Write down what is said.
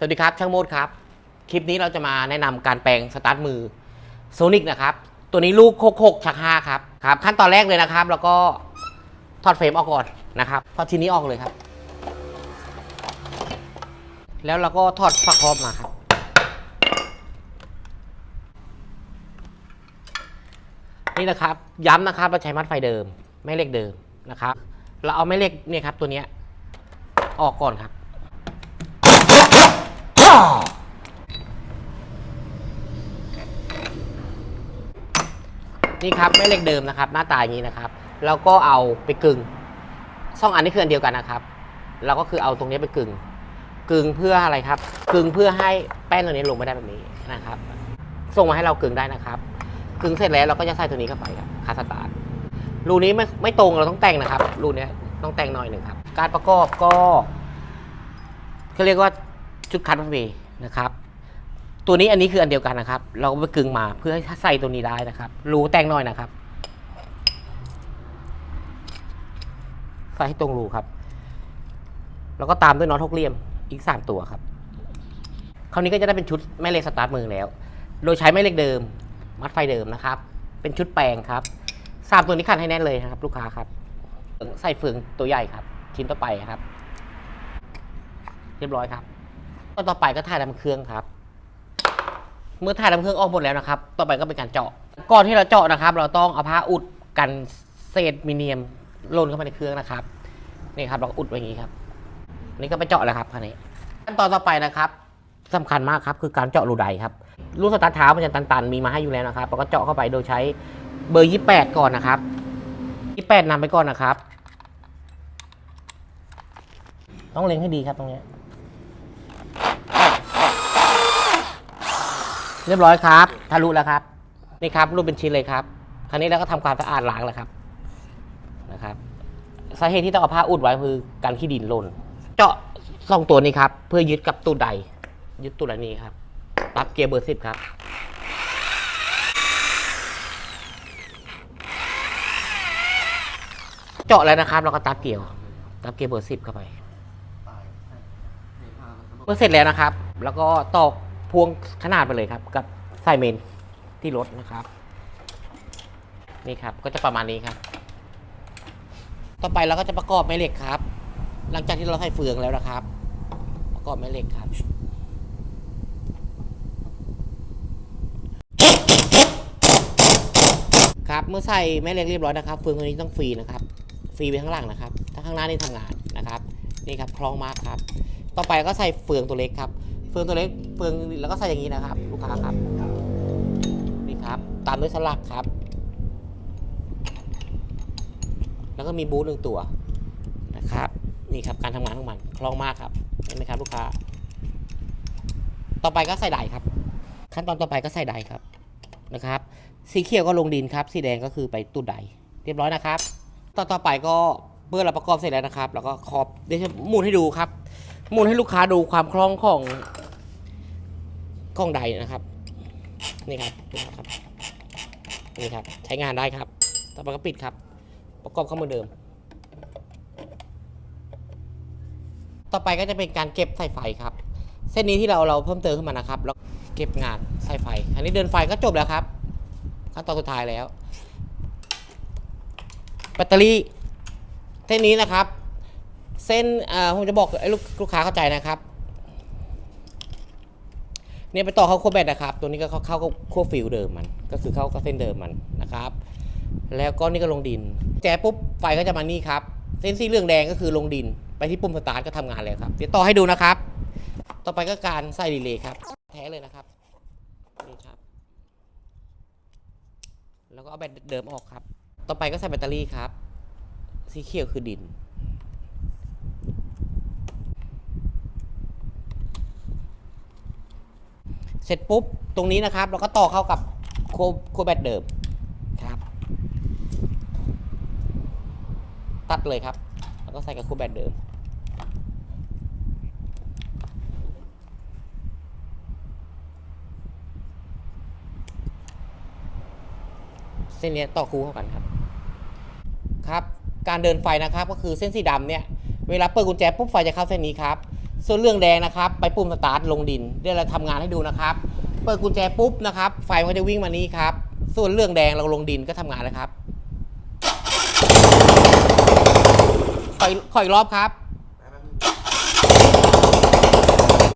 สวัสดีครับช่างโมดครับ คลิปนี้เราจะมาแนะนำการแปลงสตาร์ทมือโซนิกนะครับ ตัวนี้ลูกโคกโคกชักห้าครับครับ ขั้นตอนแรกเลยนะครับ แล้วก็ถอดเฟรมออกก่อนนะครับถอดชิ้นนี้ออกเลยครับ แล้วเราก็ถอดฝักครอบมาครับ นี่นะครับ ย้ำนะครับเราใช้มัดไฟเดิมแม่เหล็กเดิมนะครับ เราเอาแม่เหล็กเนี่ยครับตัวนี้ออกก่อนครับ นี่ครับแม่เหล็กเดิมนะครับ หน้าตาอย่างนี้นะครับ แล้วก็เอาไปกึงซ่องอันนี้คืออันเดียวกันนะครับ เราก็คือเอาตรงนี้ไปกึงกึ่งเพื่ออะไรครับ กึ่งเพื่อให้แป้นตัวนี้ลงไม่ได้แบบนี้นะครับ ส่งมาให้เรากึ่งได้นะครับกึ่งเสร็จแล้วเราก็จะใส่ตัวนี้เข้าไปครับคาสตาร์ทรูนี้ไม่ไม่ตรงเราต้องแต่งนะครับรูนี้ต้องแต่งหน่อยหนึ่งครับ การประกอบก็เขาเรียกว่า ชุดคัดมันเวนะครับ ตัวนี้อันนี้คืออันเดียวกันนะครับ เราก็ไปกึงมาเพื่อให้ใส่ตัวนี้ได้นะครับรูแต่งหน่อยนะครับ ใส่ให้ตรงรูครับ แล้วก็ตามด้วยน็อตหกเหลี่ยมอีกสามตัวครับ คราวนี้ก็จะได้เป็นชุดแม่เหล็กสตาร์ทมือแล้ว โดยใช้แม่เหล็กเดิม มัดไฟเดิมนะครับ เป็นชุดแปลงครับสามตัวนี้ขัดให้แน่นเลยนะครับ ลูกค้าครับ ใส่เฟืองตัวใหญ่ครับ ชิ้นต่อไปครับ เรียบร้อยครับ ก็ต่อไปก็ถ่ายน้ำเครื่องครับ เมื่อถ่ายน้ำเครื่องออกหมดแล้วนะครับ ต่อไปก็เป็นการเจาะ ก่อนที่เราเจาะนะครับ เราต้องเอาผ้าอุดกันเศษมิเนียมล่นเข้าไปในเครื่องนะครับ นี่ครับเราก็อุดไว้อย่างนี้ครับนี่ก็ไปเจาะแล้วครับคันนี้ ขั้นตอนต่อไปนะครับสำคัญมากครับคือการเจาะรูใดครับรูสตาร์ทเท้ามันจะตันๆมีมาให้อยู่แล้วนะครับเราก็เจาะเข้าไปโดยใช้เบอร์ 28 ก่อนนะครับ28นำไปก่อนนะครับ ต้องเล็งให้ดีครับตรงนี้ เรียบร้อยครับ ทะลุแล้วครับ นี่ครับรูปเป็นชิ้นเลยครับ คราวนี้เราก็ทำความสะอาดล้างแล้วครับ นะครับ สาเหตุที่ต้องเอาผ้าอุดไว้คือการขี้ดินหล่น เจาะสองตัวนี้ครับ เพื่อยึดกับตู้ใด ยึดตู้ใดนี้ครับ ปรับเกียร์เบอร์สิบครับเจาะแล้วนะครับเราก็ตัดเกียร์ตัดเกียร์เบอร์สิบเข้าไปเมื่อเสร็จแล้วนะครับ แล้วก็ตอก พวงขนาดไปเลยครับ กับไซเมนที่รถนะครับ นี่ครับก็จะประมาณนี้ครับ ต่อไปเราก็จะประกอบแม่เหล็กครับ หลังจากที่เราใส่เฟืองแล้วนะครับ ประกอบแม่เหล็กครับครับเมื่อใส่แม่เหล็กเรียบร้อยนะครับเฟืองตัวนี้ต้องฟรีนะครับ ฟรีไปข้างหลังนะครับ ถ้าข้างหน้านี่ทำงานนะครับ นี่ครับคล่องมากครับ ต่อไปก็ใส่เฟืองตัวเล็กครับ ฟืองตัวเล็กเฟืองแล้วก็ใส่อย่างนี้นะครับ ลูกค้าครับนี่ครับตามด้วยสลักครับ แล้วก็มีบูธหนึ่งตัวนะครับนี่ครับการทำงานของมันคล่องมากครับเห็นไหมครับลูกค้า ต่อไปก็ใส่ไดครับ ขั้นตอนต่อไปก็ใส่ไดครับนะครับ สีเขียวก็ลงดินครับ สีแดงก็คือไปตู้ไดเรียบร้อยนะครับต่อต่อไปก็เมื่อเราประกอบเสร็จแล้วนะครับ แล้วก็ขอบเดี๋ยวจะหมุนให้ดูครับหมุนให้ลูกค้าดูความคล่องของ ของไดนะครับ นี่ครับนี่ครับ นี่ครับ ใช้งานได้ครับ ต่อไปก็ปิดครับ ประกอบเข้าเหมือนเดิม ต่อไปก็จะเป็นการเก็บสายไฟครับ เส้นนี้ที่เราเราเพิ่มเติมขึ้นมานะครับแล้วเก็บงานสายไฟ อันนี้เดินไฟก็จบแล้วครับ ขั้นตอนสุดท้ายแล้ว แบตเตอรี่ เส้นนี้นะครับ เส้นอ่าผมจะบอกให้ลูกลูกค้าเข้าใจนะครับ เนี่ยไปต่อเข้าโคแบตนะครับ ตัวนี้ก็เข้าเข้ากับโคฟิลเดิมมัน ก็คือเข้ากับเส้นเดิมมันนะครับ แล้วก็นี่ก็ลงดิน แจปุ๊บไฟก็จะมานี่ครับ เส้นสีเหลืองแดงก็คือลงดิน ไปที่ปุ่มสตาร์ทก็ทำงานเลยครับ เดี๋ยวต่อให้ดูนะครับ ต่อไปก็การใส่รีเลย์ครับ แท้เลยนะครับ นี่ครับ แล้วก็เอาแบตเดิมออกครับ ต่อไปก็ใส่แบตเตอรี่ครับ สีเขียวคือดิน เสร็จปุ๊บตรงนี้นะครับ เราก็ต่อเข้ากับโคโคแบตเดิมครับ ตัดเลยครับ แล้วก็ใส่กับโคแบตเดิมเส้นนี้ต่อคู่เข้ากันครับ ครับ การเดินไฟนะครับก็คือเส้นสีดำเนี่ย เวลาเปิดกุญแจปุ๊บไฟจะเข้าเส้นนี้ครับ ส่วนเรื่องแดงนะครับ ไปปุ่มสตาร์ทลงดิน เดี๋ยวเราทำงานให้ดูนะครับ เปิดกุญแจปุ๊บนะครับ ไฟมันจะวิ่งมานี้ครับ ส่วนเรื่องแดงเราลงดินก็ทำงานเลยครับคอยคออีกรอบครับ